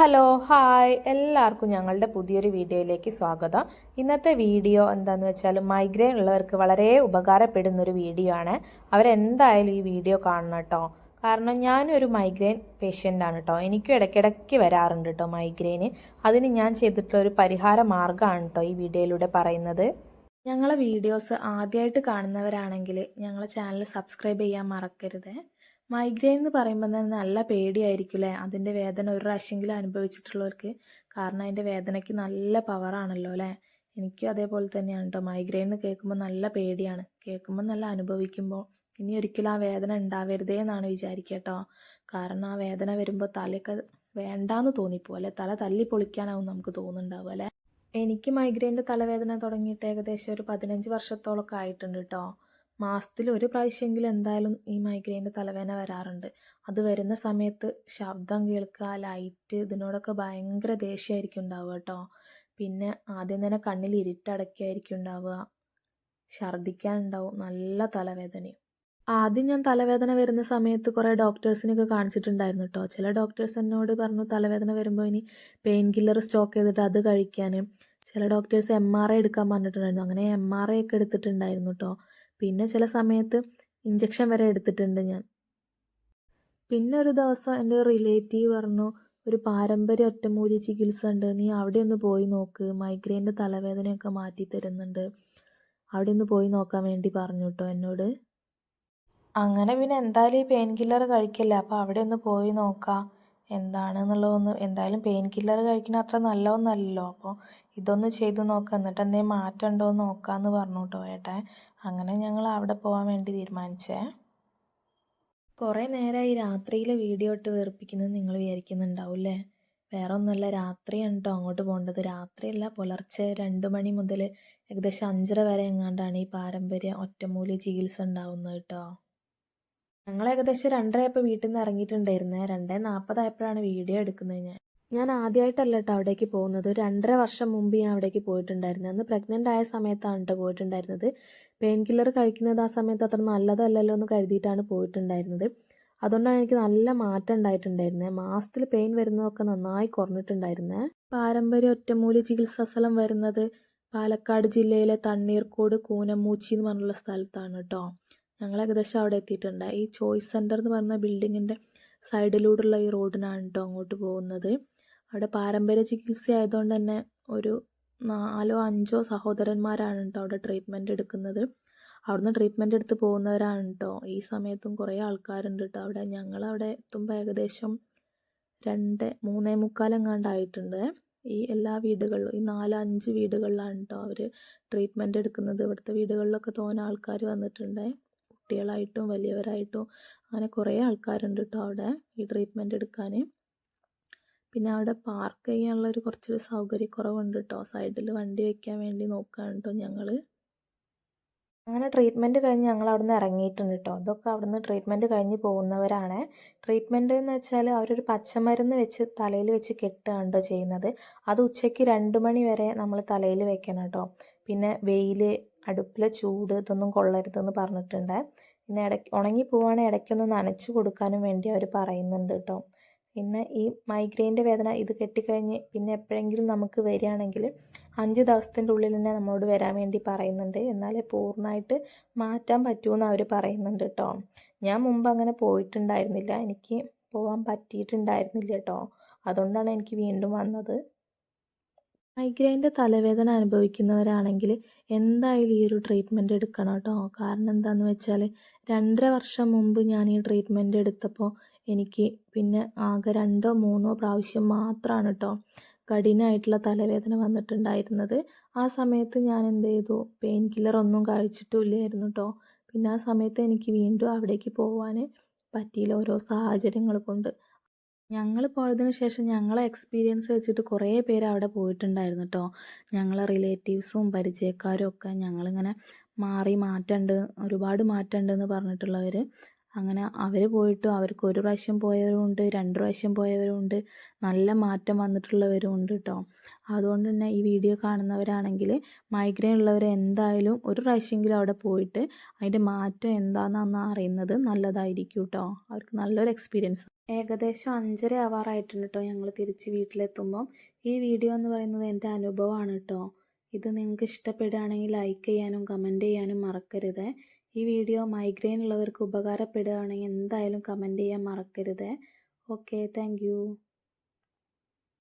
Hello hi. എല്ലാവർക്കും ഞങ്ങളുടെ പുതിയൊരു വീഡിയോയിലേക്ക് സ്വാഗതം. ഇന്നത്തെ വീഡിയോ എന്താണെന്ന് വെച്ചാൽ മൈഗ്രെയിൻ ഉള്ളവർക്ക് വളരെ ഉപകാരപ്പെടുന്നൊരു വീഡിയോ ആണ്. അവരെന്തായാലും ഈ വീഡിയോ കാണണം കേട്ടോ. കാരണം ഞാനൊരു മൈഗ്രെയിൻ ആണ് കേട്ടോ. എനിക്കും ഇടയ്ക്കിടയ്ക്ക് വരാറുണ്ട് കേട്ടോ മൈഗ്രെയിന്. അതിന് ഞാൻ ചെയ്തിട്ടുള്ള ഒരു പരിഹാര മാർഗമാണ് കേട്ടോ ഈ വീഡിയോയിലൂടെ പറയുന്നത്. ഞങ്ങളെ വീഡിയോസ് ആദ്യമായിട്ട് കാണുന്നവരാണെങ്കിൽ ഞങ്ങളെ ചാനൽ സബ്സ്ക്രൈബ് ചെയ്യാൻ മറക്കരുത്. മൈഗ്രെയിൻ എന്ന് പറയുമ്പോൾ തന്നെ നല്ല പേടിയായിരിക്കുമല്ലേ അതിന്റെ വേദന ഒരു പ്രാവശ്യമെങ്കിലും അനുഭവിച്ചിട്ടുള്ളവർക്ക്. കാരണം അതിന്റെ വേദനയ്ക്ക് നല്ല പവറാണല്ലോ അല്ലേ? എനിക്കും അതേപോലെ തന്നെയാണ് കേട്ടോ മൈഗ്രെയിൻ എന്ന് കേൾക്കുമ്പോൾ നല്ല പേടിയാണ്. കേൾക്കുമ്പോൾ നല്ല അനുഭവിക്കുമ്പോൾ ഇനി ഒരിക്കലും ആ വേദന ഉണ്ടാവരുതേ എന്നാണ് വിചാരിക്കുക കാരണം ആ വേദന വരുമ്പോൾ തലയൊക്കെ വേണ്ടാന്ന് തോന്നിപ്പോ അല്ലെ? തല തല്ലി പൊളിക്കാനാവും നമുക്ക് തോന്നുന്നുണ്ടാവും അല്ലേ? എനിക്ക് മൈഗ്രെയിന്റെ തലവേദന തുടങ്ങിയിട്ട് ഏകദേശം ഒരു പതിനഞ്ച് വർഷത്തോളമൊക്കെ ആയിട്ടുണ്ട് കേട്ടോ മാസത്തിൽ ഒരു പ്രാവശ്യമെങ്കിലും എന്തായാലും ഈ മൈഗ്രെയിന്റെ തലവേദന വരാറുണ്ട്. അത് വരുന്ന സമയത്ത് ശബ്ദം കേൾക്കുക ലൈറ്റ് ഇതിനോടൊക്കെ ഭയങ്കര ദേഷ്യമായിരിക്കും ഉണ്ടാവുക കേട്ടോ. പിന്നെ ആദ്യം തന്നെ കണ്ണിൽ ഇരുട്ടടക്കിയായിരിക്കും ഉണ്ടാവുക. ഛർദ്ദിക്കാനുണ്ടാവും നല്ല തലവേദനയും. ആദ്യം ഞാൻ തലവേദന വരുന്ന സമയത്ത് കുറേ ഡോക്ടേഴ്സിനൊക്കെ കാണിച്ചിട്ടുണ്ടായിരുന്നു കേട്ടോ. ചില ഡോക്ടേഴ്സ് എന്നോട് പറഞ്ഞു തലവേദന വരുമ്പോൾ ഇനി പെയിൻ കില്ലർ സ്റ്റോക്ക് ചെയ്തിട്ട് അത് കഴിക്കാൻ. ചില ഡോക്ടേഴ്സ് എം ആർ ഐ എടുക്കാൻ പറഞ്ഞിട്ടുണ്ടായിരുന്നു. അങ്ങനെ എം ആർ ഐ ഒക്കെ എടുത്തിട്ടുണ്ടായിരുന്നു കേട്ടോ. പിന്നെ ചില സമയത്ത് ഇഞ്ചക്ഷൻ വരെ എടുത്തിട്ടുണ്ട് ഞാൻ. പിന്നെ ഒരു ദിവസം എന്റെ റിലേറ്റീവ് പറഞ്ഞു ഒരു പാരമ്പര്യ ഒറ്റമൂലി ചികിത്സ ഉണ്ട്. നീ അവിടെ ഒന്ന് പോയി നോക്ക്. മൈഗ്രെയിന്റെ തലവേദനയൊക്കെ മാറ്റി തരുന്നുണ്ട്. അവിടെ ഒന്ന് പോയി നോക്കാൻ വേണ്ടി പറഞ്ഞു കേട്ടോ എന്നോട്. അങ്ങനെ പിന്നെ എന്തായാലും ഈ പെയിൻ കില്ലർ കഴിക്കില്ല? അപ്പോൾ അവിടെ ഒന്ന് പോയി നോക്കാം. എന്താണെന്നുള്ളതൊന്ന് എന്തായാലും പെയിൻ കില്ലർ കഴിക്കുന്ന അത്ര നല്ലതൊന്നല്ലല്ലോ. അപ്പോൾ ഇതൊന്ന് ചെയ്ത് നോക്കാം. എന്നിട്ട് എന്തെങ്കിലും മാറ്റം ഉണ്ടോ എന്ന് നോക്കാമെന്ന് പറഞ്ഞു കേട്ടോ ഏട്ടൻ അങ്ങനെ ഞങ്ങൾ അവിടെ പോകാൻ വേണ്ടി തീരുമാനിച്ചേ. കുറേ നേരമായി രാത്രിയിൽ വീഡിയോ ഇട്ട് വേർപ്പിക്കുന്നത് നിങ്ങൾ വിചാരിക്കുന്നുണ്ടാവും അല്ലേ വേറെ ഒന്നുമല്ല രാത്രിയാണ് കേട്ടോ അങ്ങോട്ട് പോകേണ്ടത്. രാത്രിയല്ല പുലർച്ചെ രണ്ട് മണി മുതൽ ഏകദേശം അഞ്ചര വരെ എങ്ങാണ്ടാണ് ഈ പാരമ്പര്യ ഒറ്റമൂലി ചികിത്സ ഉണ്ടാവുന്നത് കേട്ടോ ഞങ്ങൾ ഏകദേശം രണ്ടരയപ്പോൾ വീട്ടിൽ നിന്ന് ഇറങ്ങിയിട്ടുണ്ടായിരുന്നേ. രണ്ടേ നാൽപ്പതായപ്പോഴാണ് വീഡിയോ എടുക്കുന്നത് ഞാൻ. ഞാൻ ആദ്യമായിട്ടല്ല കേട്ടോ അവിടേക്ക് പോകുന്നത്. ഒരു രണ്ടര വർഷം മുമ്പ് ഞാൻ അവിടേക്ക് പോയിട്ടുണ്ടായിരുന്നത് അന്ന് പ്രഗ്നന്റ് ആയ സമയത്താണ് കേട്ടോ പോയിട്ടുണ്ടായിരുന്നത്. പെയിൻ കില്ലർ കഴിക്കുന്നത് ആ സമയത്ത് അത്ര നല്ലതല്ലല്ലോ എന്ന് കരുതിയിട്ടാണ് പോയിട്ടുണ്ടായിരുന്നത്. അതുകൊണ്ടാണ് എനിക്ക് നല്ല മാറ്റം ഉണ്ടായിട്ടുണ്ടായിരുന്നത് മാസത്തിൽ പെയിൻ വരുന്നതൊക്കെ നന്നായി കുറഞ്ഞിട്ടുണ്ടായിരുന്നത് പാരമ്പര്യ ഒറ്റമൂലി ചികിത്സാ സ്ഥലം വരുന്നത് പാലക്കാട് ജില്ലയിലെ തണ്ണീർക്കോട് കൂനമൂച്ചി എന്ന് പറഞ്ഞുള്ള സ്ഥലത്താണ് കേട്ടോ ഞങ്ങൾ ഏകദേശം അവിടെ എത്തിയിട്ടുണ്ട്. ഈ ചോയ്സ് സെന്റർ എന്ന് പറഞ്ഞ ബിൽഡിങ്ങിന്റെ സൈഡിലൂടെയുള്ള ഈ റോഡിനാണ് കേട്ടോ അങ്ങോട്ട് പോകുന്നത്. അവിടെ പാരമ്പര്യ ചികിത്സ ആയതുകൊണ്ട് തന്നെ ഒരു നാലോ അഞ്ചോ സഹോദരന്മാരാണ് കേട്ടോ അവിടെ ട്രീറ്റ്മെന്റ് എടുക്കുന്നത്. അവിടുന്ന് ട്രീറ്റ്മെന്റ് എടുത്ത് പോകുന്നവരാണ് കേട്ടോ ഈ സമയത്തും കുറേ ആൾക്കാരുണ്ട് കേട്ടോ അവിടെ ഞങ്ങളവിടെ എത്തുമ്പോൾ ഏകദേശം രണ്ട് മൂന്നേ മുക്കാലെങ്ങാണ്ടായിട്ടുണ്ട്. ഈ എല്ലാ വീടുകളിലും ഈ നാല് അഞ്ച് വീടുകളിലാണ് കേട്ടോ അവർ ട്രീറ്റ്മെന്റ് എടുക്കുന്നത്. ഇവിടുത്തെ വീടുകളിലൊക്കെ തോന്നെ ആൾക്കാർ വന്നിട്ടുണ്ട്. കുട്ടികളായിട്ടും വലിയവരായിട്ടും അങ്ങനെ കുറേ ആൾക്കാരുണ്ട് കേട്ടോ അവിടെ ഈ ട്രീറ്റ്മെന്റ് എടുക്കാൻ പിന്നെ അവിടെ പാർക്ക് ചെയ്യാനുള്ള ഒരു കുറച്ചൊരു സൗകര്യക്കുറവുണ്ട് കേട്ടോ സൈഡിൽ വണ്ടി വെക്കാൻ വേണ്ടി നോക്കുകയാണ് കേട്ടോ ഞങ്ങൾ അങ്ങനെ ട്രീറ്റ്മെന്റ് കഴിഞ്ഞ് ഞങ്ങൾ അവിടെ നിന്ന് ഇറങ്ങിയിട്ടുണ്ട് കേട്ടോ അതൊക്കെ അവിടെ നിന്ന് ട്രീറ്റ്മെന്റ് കഴിഞ്ഞ് പോകുന്നവരാണ്. ട്രീറ്റ്മെന്റ് എന്ന് വെച്ചാൽ അവരൊരു പച്ചമരുന്ന് വെച്ച് തലയിൽ വെച്ച് കെട്ടുകയാണ് കേട്ടോ ചെയ്യുന്നത്. അത് ഉച്ചയ്ക്ക് രണ്ട് മണി വരെ നമ്മൾ തലയിൽ വെക്കണം കേട്ടോ. പിന്നെ വെയിൽ അടുപ്പിലെ ചൂട് ഇതൊന്നും കൊള്ളരുതെന്ന് പറഞ്ഞിട്ടുണ്ട്. പിന്നെ ഇടയ്ക്ക് ഉണങ്ങി പോവുകയാണെങ്കിൽ ഇടയ്ക്കൊന്ന് നനച്ച് കൊടുക്കാനും വേണ്ടി അവർ പറയുന്നുണ്ട് കേട്ടോ. പിന്നെ ഈ മൈഗ്രെയിന്റെ വേദന ഇത് കെട്ടിക്കഴിഞ്ഞ് പിന്നെ എപ്പോഴെങ്കിലും നമുക്ക് വരികയാണെങ്കിൽ അഞ്ച് ദിവസത്തിന്റെ ഉള്ളിൽ തന്നെ നമ്മളോട് വരാൻ വേണ്ടി പറയുന്നുണ്ട്. എന്നാലേ പൂർണമായിട്ട് മാറ്റാൻ പറ്റുമെന്ന് അവർ പറയുന്നുണ്ട് കേട്ടോ. ഞാൻ മുമ്പ് അങ്ങനെ പോയിട്ടുണ്ടായിരുന്നില്ല. എനിക്ക് പോകാൻ പറ്റിയിട്ടുണ്ടായിരുന്നില്ല കേട്ടോ. അതുകൊണ്ടാണ് എനിക്ക് വീണ്ടും വന്നത്. മൈഗ്രെയിന്റെ തലവേദന അനുഭവിക്കുന്നവരാണെങ്കിൽ എന്തായാലും ഈ ഒരു ട്രീറ്റ്മെന്റ് എടുക്കണം കേട്ടോ. കാരണം എന്താണെന്ന് വെച്ചാൽ രണ്ടര വർഷം മുമ്പ് ഞാൻ ഈ ട്രീറ്റ്മെന്റ് എടുത്തപ്പോൾ എനിക്ക് പിന്നെ ആകെ രണ്ടോ മൂന്നോ പ്രാവശ്യം മാത്രമാണ് കേട്ടോ കഠിനമായിട്ടുള്ള തലവേദന വന്നിട്ടുണ്ടായിരുന്നത്. ആ സമയത്ത് ഞാൻ എന്ത് ചെയ്തു? പെയിൻ കില്ലർ ഒന്നും കഴിച്ചിട്ടില്ലായിരുന്നു കേട്ടോ പിന്നെ ആ സമയത്ത് എനിക്ക് വീണ്ടും അവിടേക്ക് പോകാൻ പറ്റിയില്ല ഓരോ സാഹചര്യങ്ങൾ കൊണ്ട്. ഞങ്ങൾ പോയതിന് ശേഷം ഞങ്ങളെ എക്സ്പീരിയൻസ് വെച്ചിട്ട് കുറേ പേര് അവിടെ പോയിട്ടുണ്ടായിരുന്നു കേട്ടോ ഞങ്ങളെ റിലേറ്റീവ്സും പരിചയക്കാരും ഒക്കെ ഞങ്ങളിങ്ങനെ മാറി മാറ്റമുണ്ട് ഒരുപാട് മാറ്റമുണ്ട് എന്ന് പറഞ്ഞിട്ടുള്ളവർ അങ്ങനെ അവർ പോയിട്ടും അവർക്ക് ഒരു പ്രാവശ്യം പോയവരുമുണ്ട് രണ്ട് പ്രാവശ്യം പോയവരുമുണ്ട് നല്ല മാറ്റം വന്നിട്ടുള്ളവരും ഉണ്ട് കേട്ടോ അതുകൊണ്ട് തന്നെ ഈ വീഡിയോ കാണുന്നവരാണെങ്കിൽ മൈഗ്രെയിൻ ഉള്ളവർ എന്തായാലും ഒരു പ്രാവശ്യമെങ്കിലും അവിടെ പോയിട്ട് അതിന്റെ മാറ്റം എന്താണെന്ന് അറിയുന്നത് നല്ലതായിരിക്കും കേട്ടോ അവർക്ക് നല്ലൊരു എക്സ്പീരിയൻസ് ഏകദേശം അഞ്ചര ആവാറായിട്ടുണ്ട് കേട്ടോ ഞങ്ങൾ തിരിച്ച് വീട്ടിലെത്തുമ്പം. ഈ വീഡിയോ എന്ന് പറയുന്നത് എന്റെ അനുഭവമാണ് കേട്ടോ ഇത് നിങ്ങൾക്ക് ഇഷ്ടപ്പെടുകയാണെങ്കിൽ ലൈക്ക് ചെയ്യാനും കമന്റ് ചെയ്യാനും മറക്കരുത്. ഈ വീഡിയോ മൈഗ്രെയിൻ ഉള്ളവർക്ക് ഉപകാരപ്പെടുകയാണെങ്കിൽ എന്തായാലും കമന്റ് ചെയ്യാൻ മറക്കരുത്. Okay thank